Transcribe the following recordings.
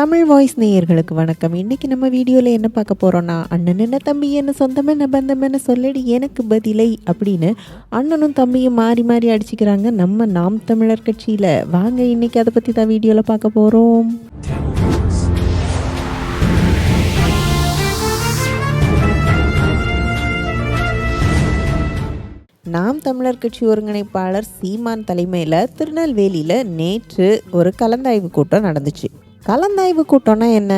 Tamil voice நேயர்களுக்கு வணக்கம். இன்னைக்கு நம்ம வீடியோவில் என்ன பார்க்க போகிறோன்னா அண்ணன் என்ன தம்பி என்ன சொந்தம் என்ன பந்தம் என்ன சொல்லடி எனக்கு பதிலை அப்படின்னு அண்ணனும் தம்பியும் மாறி மாறி அடிச்சுக்கிறாங்க. நம்ம நாம் தமிழர் கட்சியில். வாங்க இன்னைக்கு அதை பற்றி தான் வீடியோவில் பார்க்க போகிறோம் நாம் தமிழர் கட்சி ஒருங்கிணைப்பாளர் சீமான் தலைமையில் திருநெல்வேலியில் நேற்று ஒரு கலந்தாய்வு கூட்டம் நடந்துச்சு. கலந்தாய்வு கூட்டம்னா என்ன?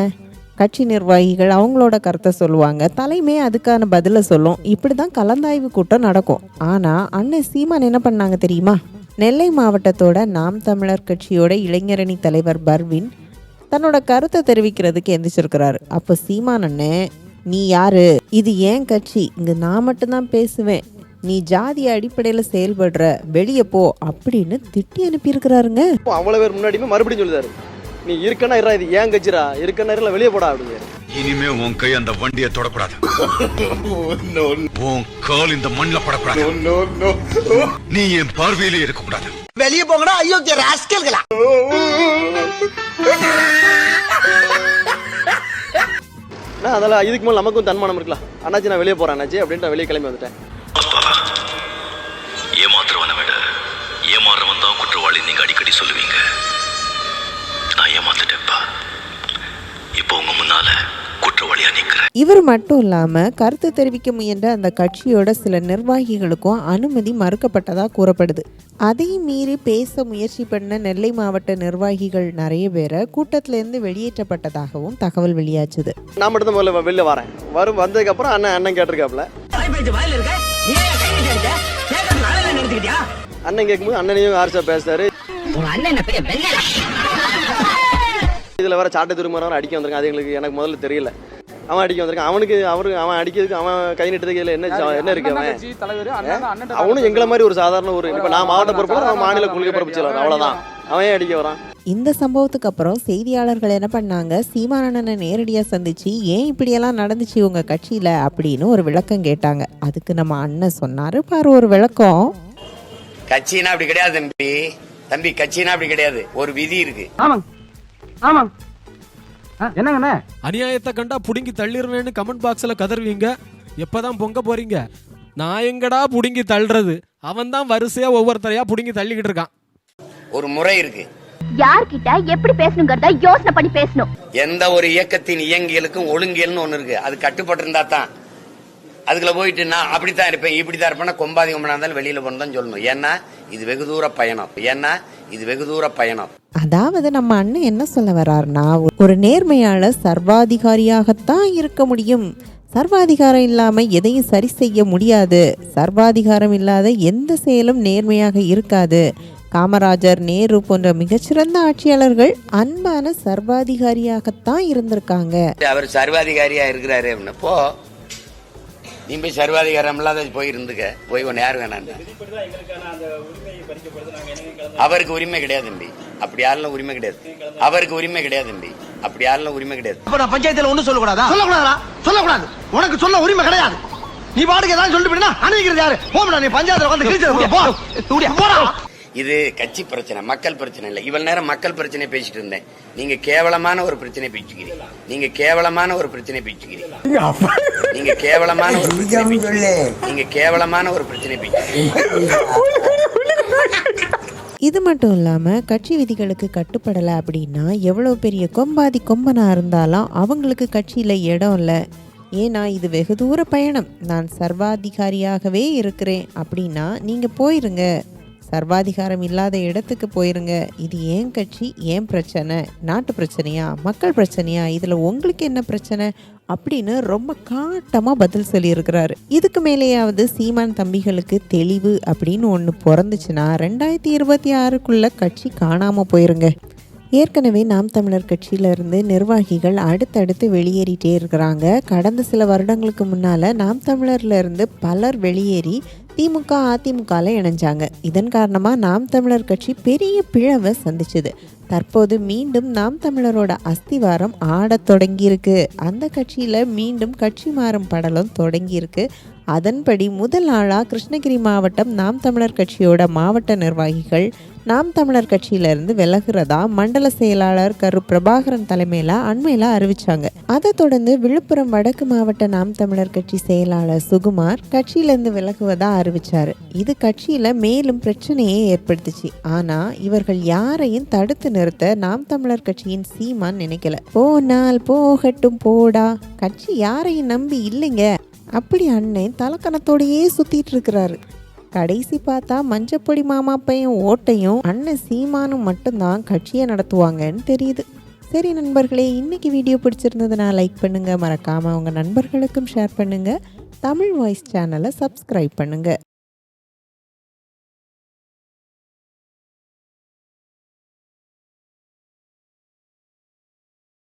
கட்சி நிர்வாகிகள் அவங்களோட கருத்தை சொல்லுவாங்க. தலைமை அதுக்கான பதிலை சொல்லும். இப்படி தான் கலந்தாய்வு கூட்டம் நடக்கும். ஆனால் அண்ணன் சீமான் என்ன பண்ணாங்க தெரியுமா? நெல்லை மாவட்டத்தோட நாம் தமிழர் கட்சியோட இளைஞரணி தலைவர் பர்வின் தன்னோட கருத்தை தெரிவிக்கிறதுக்கு எந்திரிச்சிருக்கிறாரு. அப்போ சீமான் அண்ணன் நீ யாரு? இது ஏன் கட்சி? இங்கே நான் மட்டும்தான் பேசுவேன். நீ ஜாதி அடிப்படையில் செயல்படுற. வெளியே போ அப்படின்னு திட்டி அனுப்பியிருக்கிறாருங்க. அவ்வளோ பேர் முன்னாடியுமே மறுபடியும் சொல்லுதாரு நீ இருக்கனா இருடா இது ஏன் கட்சிரா இருக்கனா இருல வெளியே போடா அப்படிங்க இனிமே உன் கை அந்த வண்டியை தொடக்கூடாது உன் கால் இந்த மண்ணில படக்கூடாது நீ என் பார்வையிலே இருக்கக்கூடாது. வெளியே போங்கடா அயோக்கிய ராஸ்கல்களா. நான் அதெல்லாம் இதுக்கு மேலே நமக்கும் தன்மானம் இருக்கலாம் அண்ணாச்சி நான் வெளியே போறேன் அண்ணாச்சி. அப்படின்ட்டு நான் வெளியே கிளம்பி வந்துட்டேன். இப்போ உங்க முன்னால குற்றவாளியா நிக்கிறேன். இவர் மட்டும் இல்லாமல் கருத்து தெரிவிக்க முயன்ற அந்த கட்சியோட சில நிர்வாகிகளுக்கும் அனுமதி மறுக்கப்பட்டதாக கூறப்படுது. அதையும் மீறி பேச முயற்சி பண்ண நெல்லை மாவட்ட நிர்வாகிகள் நிறைய பேரை கூட்டத்திலேருந்து வெளியேற்றப்பட்டதாகவும் தகவல் வெளியாச்சுது. நான் மட்டும் தான் முதல்ல வெளில வரேன். வரும் வந்ததுக்கப்புறம் அண்ணன் அண்ணன் கேட்டிருக்காப்புல. அண்ணன் கேட்கும்போது அண்ணனையும் ஆர்ச்சா பேசுறாரு. இதுல வர சாட்டை திருமணம் அடிக்க வந்திருக்கான். அது எங்களுக்கு எனக்கு முதல்ல தெரியல. அவன் அடிக்க வந்திருக்கான். அவனுக்கு அவரு அவன் அடிக்கிறதுக்கு அவன் கை நிட்டதுக்கு இதுல என்ன என்ன இருக்கு அவன்? அவனும் எங்களை மாதிரி ஒரு சாதாரண ஒரு இப்ப நான் மாவட்ட பொறுப்பு அவன் மாநில கொள்கை பொறுப்பு செயலாளர். அவ்வளவுதான். அவன் ஏன் அடிக்க வரான்? இந்த சம்பவத்துக்கு அப்புறம் செய்தியாளர்கள் என்ன பண்ணாங்க? சீமானண்ணனை நேரடியாக சந்திச்சு ஏன் இப்படியெல்லாம் நடந்துச்சு உங்க கட்சியில? அப்படின்னு ஒரு விளக்கம் கேட்டாங்க. அதுக்கு நம்ம அண்ணன் சொன்னாரு. பாரு ஒரு விளக்கம். கட்சினா அப்படி கிடையாது தம்பி. தம்பி கட்சினா அப்படி கிடையாது. ஒரு விதி இருக்கு. ஆமாங்க ஆமாங்க ஆ, என்னங்கண்ணே? அநியாயத்தை கண்டா புடுங்கி தள்ளிடுவேன்னு கமெண்ட் பாக்ஸ்ல கதறுவீங்க. எப்பதான் பொங்க போறீங்க? நான் எங்கடா புடுங்கி தள்ளுறது? அவன் தான் வரிசையா ஒவ்வொருத்தரையா புடுங்கி தள்ளிக்கிட்டு இருக்கான். ஒரு முறை இருக்கு. யார்கிட்ட எப்படி பேசணுங்கிறத யோசனை பண்ணி பேசணும். எந்த ஒரு இயக்கத்தின் இயங்கியலுக்கும் ஒழுங்கியல்னு ஒண்ணு இருக்கு. அது கட்டுப்பட்டு இருந்தா தான். அதுக்குள்ள போயிட்டு நான் அப்படித்தான் இருப்பேன் இப்படித்தான் இருப்பேன் கொம்பாதி கொம்பனா இருந்தாலும் வெளியில போனதான் சொல்லணும். ஏன்னா இது வெகு தூர பயணம். ஏன்னா இது வெகு தூர பயணம். அதாவது நம்ம அண்ணன் என்ன சொல்ல வர்றாருன்னா ஒரு நேர்மையாளர் சர்வாதிகாரியாகத்தான் இருக்க முடியும். சர்வாதிகாரம் இல்லாம எதையும் சரி செய்ய முடியாது. சர்வாதிகாரம் இல்லாத எந்த செயலும் நேர்மையாக இருக்காது. காமராஜர் நேரு போன்ற மிகச்சிறந்த ஆட்சியாளர்கள் அன்பான சர்வாதிகாரியாகத்தான் இருந்திருக்காங்க. அவர் சர்வாதிகாரியா இருக்கிறாரு அப்படின்னு போ நீ போய் சர்வாதிகாரம் இல்லாத போய் இருந்துக்க. போய் உன்னை யார் வேணாம் அவருக்கு உரிமை கிடையாது தம்பி. அப்படி யாரெல்லாம் உரிமை கிடையாது. அவருக்கு உரிமை கிடையாது தம்பி. அப்படி யாரெல்லாம் உரிமை கிடையாது. அப்ப நான் பஞ்சாயத்துல ஒண்ணு சொல்லக்கூடாதா? சொல்லக்கூடாதா சொல்லக்கூடாது. உனக்கு சொல்ல உரிமை கிடையாது. நீ பாட்டுக்கு ஏதாவது சொல்லிட்டு போயினா அணுகிறது யாரு? போம்டா நீ பஞ்சாயத்துல போ. தூடியா, போடா. இது கட்சி பிரச்சனை மக்கள் பிரச்சனை இல்லை. இவ்வளவு நேரம் மக்கள் பிரச்சனை பேசிட்டு இருந்தேன். நீங்க கேவலமான ஒரு பிரச்சனை பேசிக்கிறீங்க. நீங்க கேவலமான ஒரு பிரச்சனை பேசிக்கிறீங்க. நீங்க கேவலமான ஒரு பிரச்சனை. நீங்க கேவலமான ஒரு பிரச்சனை பேசிக்கிறீங்க. இது மட்டும் இல்லாமல் கட்சி விதிகளுக்கு கட்டுப்படலை அப்படின்னா எவ்வளோ பெரிய கொம்பாதி கொம்பனாக இருந்தாலும் அவங்களுக்கு கட்சியில் இடம் இல்லை. ஏன்னா இது வெகு தூர பயணம். நான் சர்வாதிகாரியாகவே இருக்கிறேன். அப்படின்னா நீங்கள் போயிருங்க. சர்வாதிகாரம் இல்லாத இடத்துக்கு போயிருங்க. இது ஏன் கட்சி? ஏன் பிரச்சனை? நாட்டு பிரச்சனையா? மக்கள் பிரச்சனையா? இதில் உங்களுக்கு என்ன பிரச்சனை? அப்படின்னு ரொம்ப காட்டமாக பதில் சொல்லியிருக்கிறாரு. இதுக்கு மேலேயாவது சீமான் தம்பிகளுக்கு தெளிவு அப்படின்னு ஒன்று பிறந்துச்சுன்னா ரெண்டாயிரத்தி இருபத்தி ஆறுக்குள்ளே கட்சி காணாமல் போயிருங்க. ஏற்கனவே நாம் தமிழர் கட்சியிலிருந்து நிர்வாகிகள் அடுத்தடுத்து வெளியேறிட்டே இருக்கிறாங்க. கடந்த சில வருடங்களுக்கு முன்னால் நாம் தமிழர்லேருந்து பலர் வெளியேறி திமுக அதிமுகவில் இணைஞ்சாங்க. இதன் காரணமாக நாம் தமிழர் கட்சி பெரிய பிளவை சந்திச்சுது. தற்போது மீண்டும் நாம் தமிழரோட அஸ்திவாரம் ஆடத் தொடங்கியிருக்கு. அந்த கட்சியில் மீண்டும் கட்சி மாறும் படலம் தொடங்கியிருக்கு. அதன்படி முதல் ஆளாக கிருஷ்ணகிரி மாவட்டம் நாம் தமிழர் கட்சியோட மாவட்ட நிர்வாகிகள் நாம் தமிழர் கட்சியிலிருந்து விலகிறதா மண்டல செயலாளர் கரு பிரபாகரன் தலைமையில் அண்மையில் அறிவிச்சாங்க. அதை தொடர்ந்து விழுப்புரம் வடக்கு மாவட்ட நாம் தமிழர் கட்சி செயலாளர் சுகுமார் கட்சியிலிருந்து விலகுவதா அறிவிச்சாரு. இது கட்சியில மேலும் பிரச்சனையை ஏற்படுத்துச்சு. ஆனா இவர்கள் யாரையும் தடுத்து நிறுத்த நாம் தமிழர் கட்சியின் சீமான் நினைக்கல. போனால் போகட்டும் போடா. கட்சி யாரையும் நம்பி இல்லைங்க. அப்படி அண்ணன் தலக்கணத்தோடையே சுத்திட்டு இருக்கிறாரு. கடைசி பார்த்தா மஞ்சப்பொடி மாமா பையன் ஓட்டையும் அண்ணன் சீமானும் மட்டும்தான் கட்சியை நடத்துவாங்கன்னு தெரியுது. சரி நண்பர்களே இன்னைக்கு வீடியோ பிடிச்சிருந்ததுன்னா லைக் பண்ணுங்கள் மறக்காமல் உங்கள் நண்பர்களுக்கும் ஷேர் பண்ணுங்கள் தமிழ் வாய்ஸ் சேனலை சப்ஸ்கிரைப் பண்ணுங்கள்